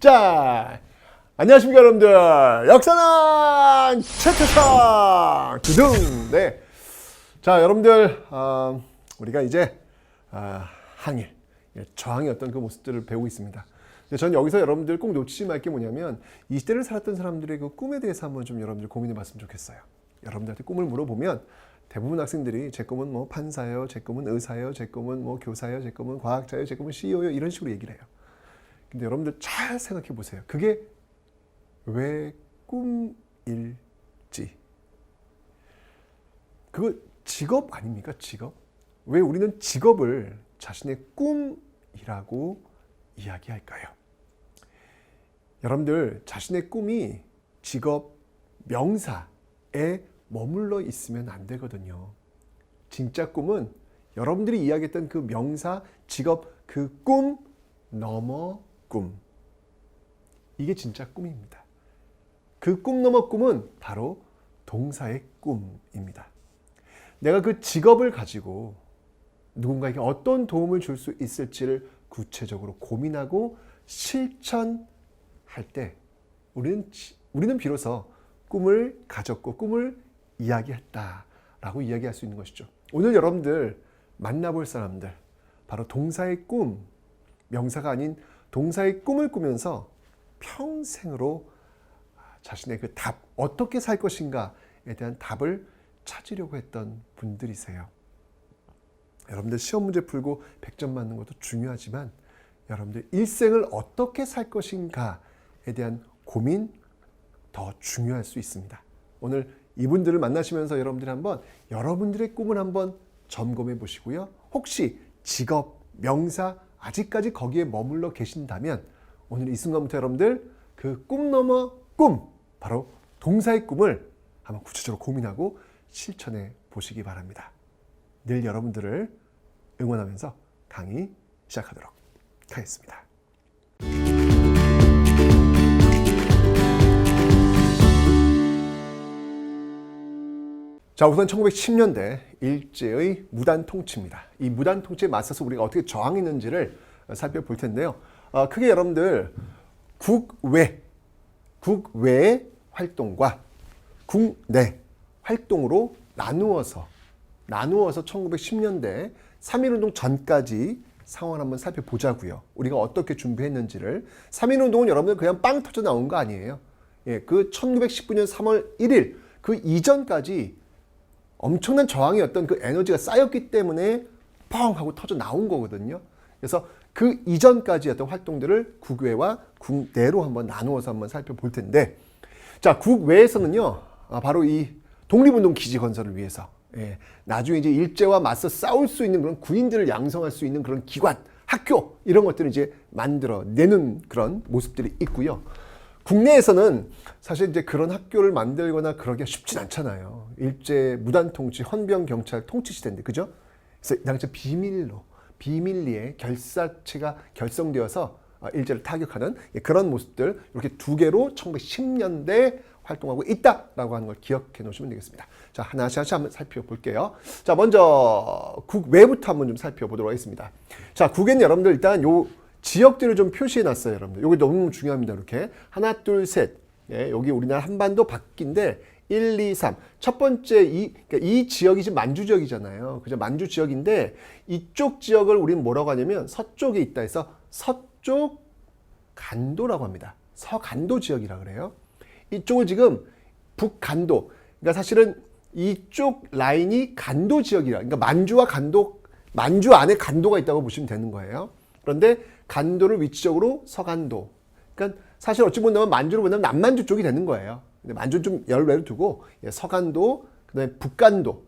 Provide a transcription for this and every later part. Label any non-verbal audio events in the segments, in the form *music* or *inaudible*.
자, 안녕하십니까 여러분들. 역사는 최태상 두둥. 네. 자, 여러분들 어, 우리가 이제 아, 항일, 예, 저항의 어떤 그 모습들을 배우고 있습니다. 저는 여기서 여러분들 꼭 놓치지 말 게 뭐냐면 이 시대를 살았던 사람들의 그 꿈에 대해서 한번 좀 여러분들 고민해 봤으면 좋겠어요. 여러분들한테 꿈을 물어보면 대부분 학생들이 제 꿈은 뭐 판사요, 제 꿈은 의사요, 제 꿈은 뭐 교사요, 제 꿈은 과학자요, 제 꿈은 CEO요 이런 식으로 얘기를 해요. 근데 여러분들 잘 생각해 보세요. 그게 왜 꿈일지. 그거 직업 아닙니까? 직업? 왜 우리는 직업을 자신의 꿈이라고 이야기할까요? 여러분들 자신의 꿈이 직업, 명사에 머물러 있으면 안 되거든요. 진짜 꿈은 여러분들이 이야기했던 그 명사, 직업, 그 꿈 넘어 꿈. 이게 진짜 꿈입니다. 그 꿈 넘어 꿈은 바로 동사의 꿈입니다. 내가 그 직업을 가지고 누군가에게 어떤 도움을 줄 수 있을지를 구체적으로 고민하고 실천할 때 우리는 지- 우리는 비로소 꿈을 가졌고 꿈을 이야기했다라고 이야기할 수 있는 것이죠. 오늘 여러분들 만나볼 사람들 바로 동사의 꿈 명사가 아닌 동사의 꿈을 꾸면서 평생으로 자신의 그 답, 어떻게 살 것인가에 대한 답을 찾으려고 했던 분들이세요. 여러분들 시험 문제 풀고 100점 맞는 것도 중요하지만 여러분들 일생을 어떻게 살 것인가에 대한 고민 더 중요할 수 있습니다. 오늘 이분들을 만나시면서 여러분들이 한번 여러분들의 꿈을 한번 점검해 보시고요. 혹시 직업, 명사 아직까지 거기에 머물러 계신다면 오늘 이 순간부터 여러분들 그 꿈 넘어 꿈 바로 동사의 꿈을 한번 구체적으로 고민하고 실천해 보시기 바랍니다. 늘 여러분들을 응원하면서 강의 시작하도록 하겠습니다. 자, 우선 1910년대 일제의 무단 통치입니다. 이 무단 통치에 맞서서 우리가 어떻게 저항했는지를 살펴볼 텐데요. 어, 크게 여러분들 국외, 국외 활동과 국내 활동으로 나누어서 나누어서 1910년대 3.1운동 전까지 상황을 한번 살펴보자고요. 우리가 어떻게 준비했는지를 3.1운동은 여러분들 그냥 빵 터져 나온 거 아니에요. 예, 그 1919년 3월 1일 그 이전까지 엄청난 저항이었던 그 에너지가 쌓였기 때문에 뻥 하고 터져 나온 거거든요. 그래서 그 이전까지 어떤 활동들을 국외와 국내로 한번 나누어서 한번 살펴볼 텐데 자, 국외에서는요. 아, 바로 이 독립운동 기지 건설을 위해서 예, 나중에 이제 일제와 맞서 싸울 수 있는 그런 군인들을 양성할 수 있는 그런 기관, 학교 이런 것들을 이제 만들어 내는 그런 모습들이 있고요. 국내에서는 사실 이제 그런 학교를 만들거나 그러기가 쉽진 않잖아요. 일제 무단 통치, 헌병 경찰 통치 시대인데 그죠? 그래서 당시 비밀로 비밀리에 결사체가 결성되어서 어, 일제를 타격하는 그런 모습들 이렇게 두 개로 1910년대 활동하고 있다라고 하는 걸 기억해 놓으시면 되겠습니다. 자 하나씩 하나씩 한번 살펴볼게요. 자 먼저 국외부터 한번 좀 살펴보도록 하겠습니다. 자 국외는 여러분들 일단 요 지역들을 좀 표시해 놨어요, 여러분들. 이게 너무 중요합니다. 이렇게 하나, 둘, 셋. 예, 여기 우리나라 한반도 바뀐데 1, 2, 3. 첫 번째 이, 그러니까 이 지역이 지금 만주 지역이잖아요. 그죠? 만주 지역인데 이쪽 지역을 우리는 뭐라고 하냐면 서쪽에 있다 해서 서쪽 간도라고 합니다. 서간도 지역이라 그래요. 이쪽을 지금 북간도. 그러니까 사실은 이쪽 라인이 간도 지역이라. 그러니까 만주와 간도, 만주 안에 간도가 있다고 보시면 되는 거예요. 그런데 간도를 위치적으로 서간도. 그러니까 사실 어찌 보면 만주로 보면 남만주 쪽이 되는 거예요. 근데 만주 좀 열외로 두고 예, 서간도, 그다음에 북간도,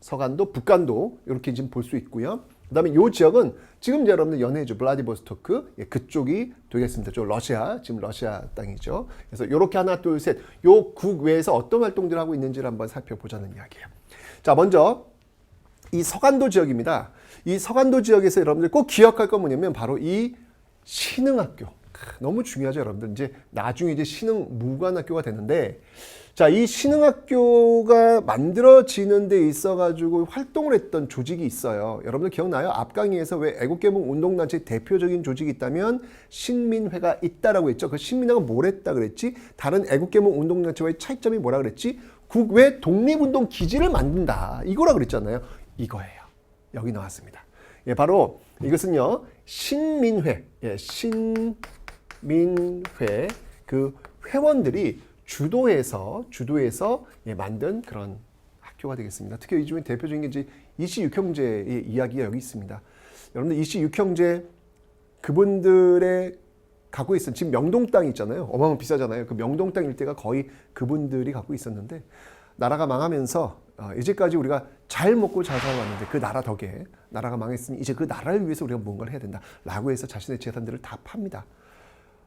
서간도, 북간도 이렇게 지금 볼 수 있고요. 그다음에 이 지역은 지금 여러분들 연해주 블라디보스토크 예, 그쪽이 되겠습니다. 저 러시아 지금 러시아 땅이죠. 그래서 이렇게 하나 둘셋요 국 외에서 어떤 활동들을 하고 있는지를 한번 살펴보자는 이야기예요. 자 먼저 이 서간도 지역입니다. 이 서간도 지역에서 여러분들 꼭 기억할 건 뭐냐면 바로 이 신흥학교. 크, 너무 중요하죠, 여러분들. 이제 나중에 이제 신흥 무관학교가 되는데, 자, 이 신흥학교가 만들어지는 데 있어 가지고 활동을 했던 조직이 있어요. 여러분들 기억나요? 앞강의에서 왜 애국개몽 운동단체 대표적인 조직이 있다면 신민회가 있다라고 했죠. 그 신민회가 뭘 했다 그랬지? 다른 애국개몽 운동단체와의 차이점이 뭐라 그랬지? 국외 독립운동 기지를 만든다. 이거라 그랬잖아요. 이거예요. 여기 나왔습니다. 예, 바로 이것은요, 신민회, 예, 신민회 그 회원들이 주도해서 주도해서 예, 만든 그런 학교가 되겠습니다. 특히 이 중에 대표적인 게 이제 이시육형제의 이야기가 여기 있습니다. 여러분들 이시육형제 그분들의 갖고 있었 지금 명동 땅 있잖아요. 어마어마 비싸잖아요. 그 명동 땅 일대가 거의 그분들이 갖고 있었는데 나라가 망하면서 어, 이제까지 우리가 잘 먹고 잘 살아왔는데 그 나라 덕에 나라가 망했으니 이제 그 나라를 위해서 우리가 뭔가를 해야 된다라고 해서 자신의 재산들을 다 팝니다.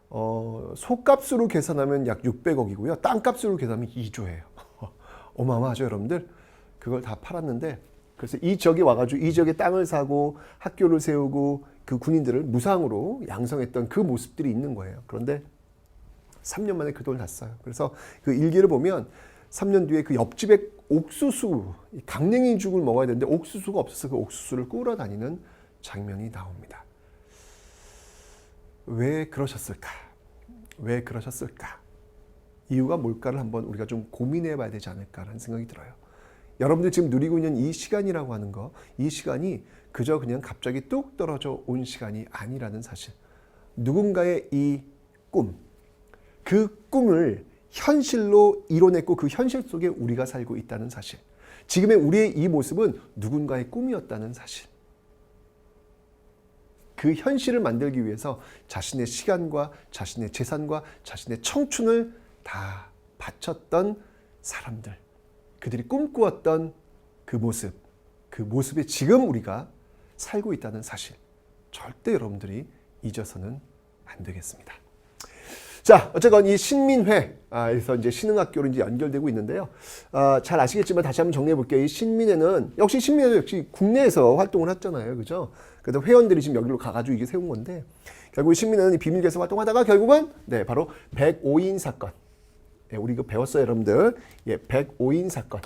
어, 소값으로 계산하면 약 600억이고요. 땅값으로 계산하면 2조예요. *laughs* 어마어마하죠, 여러분들? 그걸 다 팔았는데 그래서 이 지역에 와가지고 이 지역에 땅을 사고 학교를 세우고 그 군인들을 무상으로 양성했던 그 모습들이 있는 거예요. 그런데 3년 만에 그 돈을 다 써요. 그래서 그 일기를 보면 3년 뒤에 그 옆집에 옥수수, 이 강냉이 죽을 먹어야 되는데 옥수수가 없어서 그 옥수수를 꾸러 다니는 장면이 나옵니다. 왜 그러셨을까? 왜 그러셨을까? 이유가 뭘까를 한번 우리가 좀 고민해 봐야 되지 않을까라는 생각이 들어요. 여러분들 지금 누리고 있는 이 시간이라고 하는 거, 이 시간이 그저 그냥 갑자기 뚝 떨어져 온 시간이 아니라는 사실. 누군가의 이 꿈, 그 꿈을 현실로 이뤄냈고 그 현실 속에 우리가 살고 있다는 사실. 지금의 우리의 이 모습은 누군가의 꿈이었다는 사실. 그 현실을 만들기 위해서 자신의 시간과 자신의 재산과 자신의 청춘을 다 바쳤던 사람들. 그들이 꿈꾸었던 그 모습. 그 모습에 지금 우리가 살고 있다는 사실. 절대 여러분들이 잊어서는 안 되겠습니다. 자, 어쨌건 이 신민회 에서 이제 신흥학교로 이제 연결되고 있는데요. 어, 잘 아시겠지만 다시 한번 정리해 볼게요. 이 신민회는 역시 신민회도 역시 국내에서 활동을 했잖아요. 그죠? 그래서 회원들이 지금 여기로 가가지고 이게 세운 건데 결국 신민회는 이 비밀계에서 활동하다가 결국은 네, 바로 105인 사건. 예, 우리 이거 배웠어요, 여러분들. 예, 105인 사건.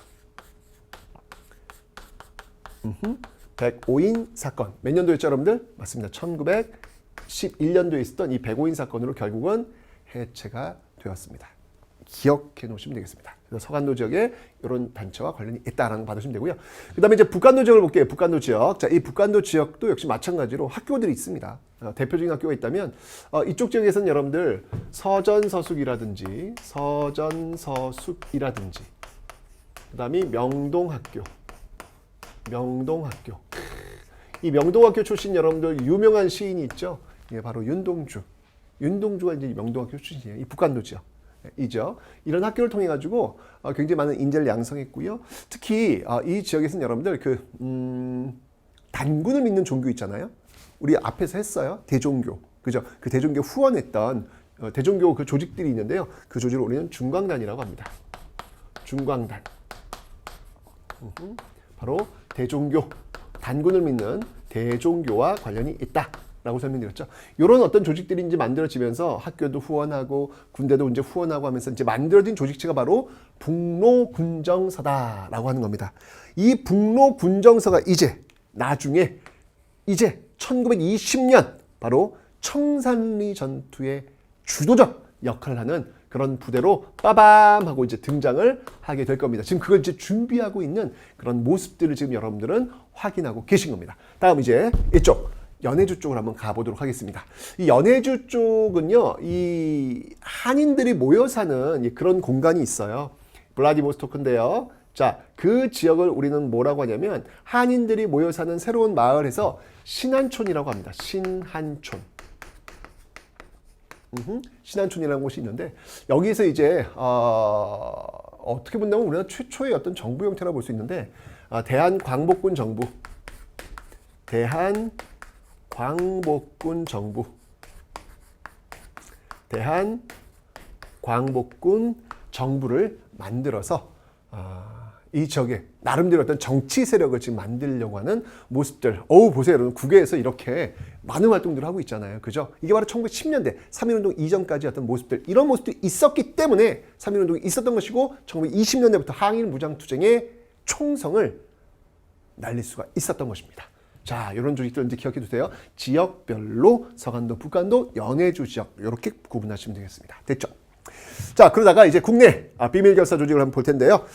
음흠, 105인 사건. 몇 년도였죠, 여러분들? 맞습니다. 1911년도에 있었던 이 105인 사건으로 결국은 해체가 되었습니다. 기억해 놓으시면 되겠습니다. 그래서 서간도 지역에 이런 단체와 관련이 있다라는 거 받으시면 되고요. 그 다음에 이제 북간도 지역을 볼게요. 북간도 지역. 자, 이 북간도 지역도 역시 마찬가지로 학교들이 있습니다. 어, 대표적인 학교가 있다면, 어, 이쪽 지역에서는 여러분들 서전서숙이라든지, 서전서숙이라든지, 그 다음에 명동학교, 명동학교. 이 명동학교 출신 여러분들 유명한 시인이 있죠. 예, 바로 윤동주. 윤동주가 이제 명동학교 출신이에요. 이 북간도 지역. 이죠. 이런 학교를 통해 가지고 어, 굉장히 많은 인재를 양성했고요. 특히 어, 이 지역에서는 여러분들 그 음, 단군을 믿는 종교 있잖아요. 우리 앞에서 했어요. 대종교. 그죠? 그 대종교 후원했던 어, 대종교 그 조직들이 있는데요. 그 조직을 우리는 중광단이라고 합니다. 중광단. 바로 대종교 단군을 믿는 대종교와 관련이 있다. 라고 설명드렸죠. 이런 어떤 조직들이 이제 만들어지면서 학교도 후원하고 군대도 이제 후원하고 하면서 이제 만들어진 조직체가 바로 북로군정서다라고 하는 겁니다. 이 북로군정서가 이제 나중에 이제 1920년 바로 청산리 전투의 주도적 역할을 하는 그런 부대로 빠밤 하고 이제 등장을 하게 될 겁니다. 지금 그걸 이제 준비하고 있는 그런 모습들을 지금 여러분들은 확인하고 계신 겁니다. 다음 이제 이쪽 연해주 쪽으로 한번 가보도록 하겠습니다. 이 연해주 쪽은요, 이 한인들이 모여 사는 그런 공간이 있어요. 블라디보스토크인데요. 자, 그 지역을 우리는 뭐라고 하냐면 한인들이 모여 사는 새로운 마을에서 신한촌이라고 합니다. 신한촌. 음흠, 신한촌이라는 곳이 있는데 여기서 이제 어, 어떻게 본다면 우리나라 최초의 어떤 정부 형태라고 볼수 있는데 어, 대한광복군 정부, 대한 광복군 정부 대한 광복군 정부를 만들어서 아, 이 지역에 나름대로 어떤 정치 세력을 지금 만들려고 하는 모습들. 어우, 보세요. 여러분. 국외에서 이렇게 많은 활동들을 하고 있잖아요. 그죠? 이게 바로 1910년대 3.1운동 이전까지 어떤 모습들. 이런 모습들이 있었기 때문에 3.1운동이 있었던 것이고 1920년대부터 항일 무장투쟁의 총성을 날릴 수가 있었던 것입니다. 자, 이런 조직들 이제 기억해 두세요. 지역별로 서간도, 북간도, 연해주 지역 이렇게 구분하시면 되겠습니다. 됐죠? 자, 그러다가 이제 국내 아, 비밀 결사 조직을 한번 볼 텐데요.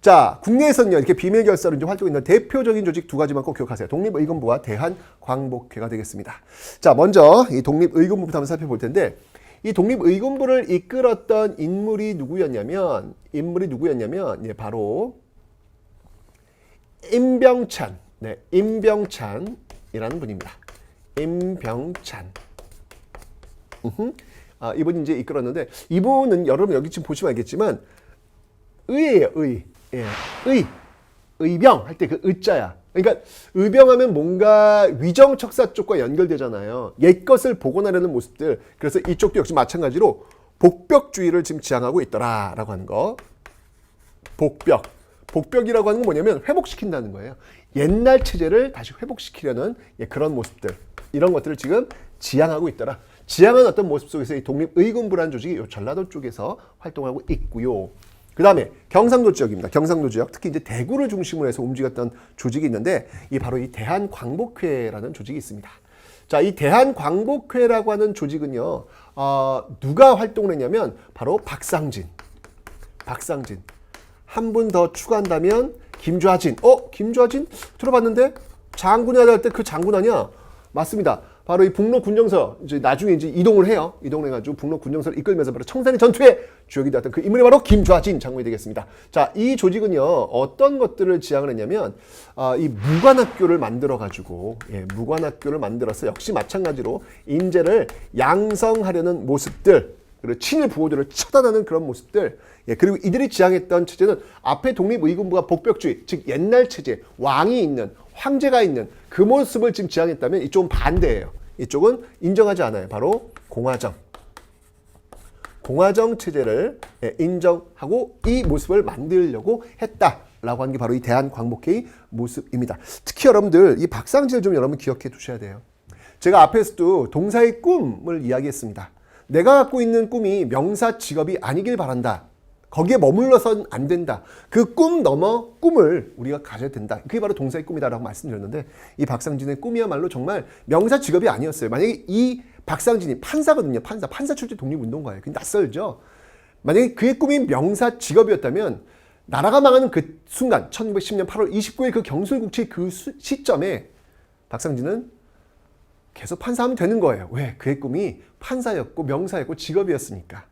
자, 국내에서는요, 이렇게 비밀 결사로 이제 활동 있는 대표적인 조직 두 가지만 꼭 기억하세요. 독립의금부와 대한광복회가 되겠습니다. 자, 먼저 이 독립의금부부터 한번 살펴볼 텐데, 이 독립의금부를 이끌었던 인물이 누구였냐면, 인물이 누구였냐면, 예, 바로 임병찬, 네, 임병찬이라는 분입니다. 임병찬. 으흠. 아, 이분이 이제 이끌었는데 이분은 여러분 여기 지금 보시면 알겠지만 의예요, 의. 예, 의. 의병 할 때 그 의자야. 그러니까 의병하면 뭔가 위정척사 쪽과 연결되잖아요. 옛 것을 복원하려는 모습들. 그래서 이쪽도 역시 마찬가지로 복벽주의를 지금 지향하고 있더라라고 하는 거. 복벽. 복벽이라고 하는 건 뭐냐면 회복시킨다는 거예요. 옛날 체제를 다시 회복시키려는 예, 그런 모습들. 이런 것들을 지금 지향하고 있더라. 지향한 어떤 모습 속에서 이 독립의군부라는 조직이 요 전라도 쪽에서 활동하고 있고요. 그 다음에 경상도 지역입니다. 경상도 지역, 특히 이제 대구를 중심으로 해서 움직였던 조직이 있는데, 이 바로 이 대한광복회라는 조직이 있습니다. 자, 이 대한광복회라고 하는 조직은요, 어, 누가 활동을 했냐면, 바로 박상진. 박상진. 한 분 더 추가한다면, 김좌진. 어? 김좌진? 들어봤는데? 장군이 하다 할 때 그 장군 아니야? 맞습니다. 바로 이 북로 군정서 이제 나중에 이제 이동을 해요. 이동을 해가지고 북로 군정서를 이끌면서 바로 청산리 전투의 주역이 되었던 그 인물이 바로 김좌진 장군이 되겠습니다. 자, 이 조직은요 어떤 것들을 지향을 했냐면 아, 이 무관학교를 만들어 가지고 예, 무관학교를 만들어서 역시 마찬가지로 인재를 양성하려는 모습들. 그리고 친일 부호들을 처단하는 그런 모습들. 예, 그리고 이들이 지향했던 체제는 앞에 독립의군부가 복벽주의, 즉 옛날 체제, 왕이 있는, 황제가 있는 그 모습을 지금 지향했다면 이쪽은 반대예요. 이쪽은 인정하지 않아요. 바로 공화정. 공화정 체제를 예, 인정하고 이 모습을 만들려고 했다 라고 하는 게 바로 이 대한광복회의 모습입니다. 특히 여러분들 이 박상진을 좀 여러분 기억해 두셔야 돼요. 제가 앞에서도 동사의 꿈을 이야기했습니다. 내가 갖고 있는 꿈이 명사 직업이 아니길 바란다. 거기에 머물러선 안 된다. 그 꿈 넘어 꿈을 우리가 가져야 된다. 그게 바로 동사의 꿈이다라고 말씀드렸는데 이 박상진의 꿈이야말로 정말 명사 직업이 아니었어요. 만약에 이 박상진이 판사거든요. 판사. 판사 출제 독립운동가예요. 그 낯설죠. 만약에 그의 꿈이 명사 직업이었다면 나라가 망하는 그 순간 1910년 8월 29일 그 경술국치 그 수, 시점에 박상진은 계속 판사하면 되는 거예요. 왜? 그의 꿈이 판사였고 명사였고 직업이었으니까.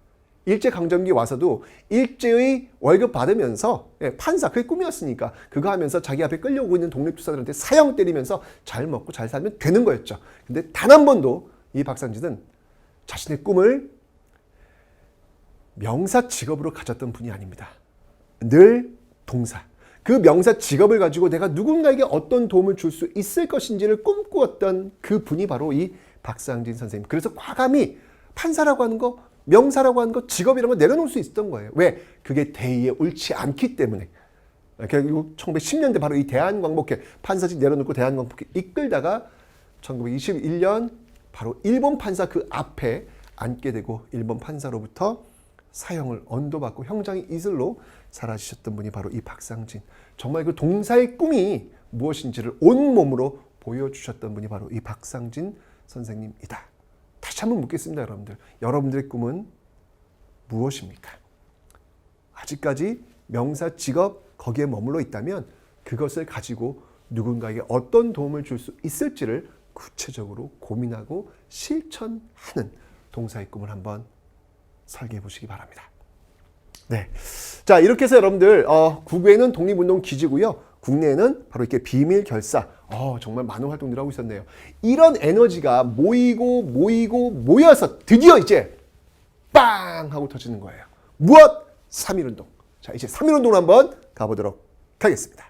일제강점기 와서도 일제의 월급 받으면서 예, 판사 그게 꿈이었으니까 그거 하면서 자기 앞에 끌려오고 있는 독립투사들한테 사형 때리면서 잘 먹고 잘 살면 되는 거였죠. 근데 단 한 번도 이 박상진은 자신의 꿈을 명사 직업으로 가졌던 분이 아닙니다. 늘 동사. 그 명사 직업을 가지고 내가 누군가에게 어떤 도움을 줄 수 있을 것인지를 꿈꾸었던 그 분이 바로 이 박상진 선생님. 그래서 과감히 판사라고 하는 거, 명사라고 하는 거, 직업이라는 걸 내려놓을 수 있었던 거예요. 왜? 그게 대의에 옳지 않기 때문에. 결국 1910년대 바로 이 대한광복회 판사직 내려놓고 대한광복회 이끌다가 1921년 바로 일본 판사 그 앞에 앉게 되고 일본 판사로부터 사형을 언도받고 형장의 이슬로 사라지셨던 분이 바로 이 박상진. 정말 그 동사의 꿈이 무엇인지를 온몸으로 보여주셨던 분이 바로 이 박상진 선생님이다. 다시 한번 묻겠습니다, 여러분들. 여러분들의 꿈은 무엇입니까? 아직까지 명사 직업 거기에 머물러 있다면 그것을 가지고 누군가에게 어떤 도움을 줄 수 있을지를 구체적으로 고민하고 실천하는 동사의 꿈을 한번 설계해 보시기 바랍니다. 네. 자, 이렇게 해서 여러분들, 어, 국외는 독립운동 기지고요. 국내에는 바로 이렇게 비밀 결사. 어, 정말 많은 활동들을 하고 있었네요. 이런 에너지가 모이고 모이고 모여서 드디어 이제 빵! 하고 터지는 거예요. 무엇? 3.1운동. 자, 이제 3.1운동을 한번 가보도록 하겠습니다.